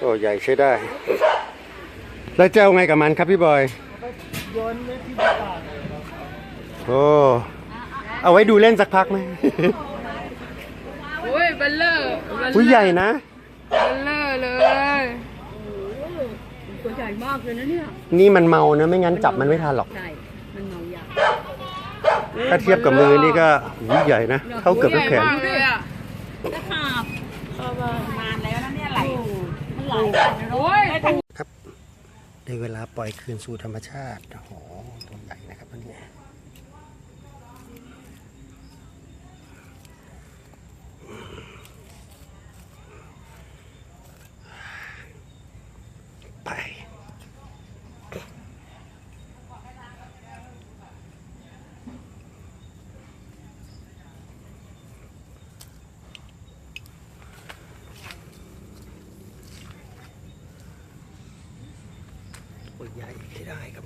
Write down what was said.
โอ้ใหญ่ใช้ได้ แล้วจะเอาไงกับมันครับพี่บอยโยนไว้ที่บ้านโอ้เอาไว้ดูเล่นสักพักไหมโอ้ยเบลเลอร์เบลเลอร์อุ้ยใหญ่นะเบลเลอร์เลยตัวใหญ่มากเลยนะเนี่ย นี่มันเมานะไม่งั้นจับมันไม่ทันหรอกใช่มันเมายาถ้าเทียบกับมือนี่ก็อุ้ยใหญ่นะเท่าเกือบทุกแขน ครับได้เวลาปล่อยคืนสู่ธรรมชาติโอ้โหตัวใหญ่นะครับอันนี้ไป ตัวใหญ่ใช้ได้ครับ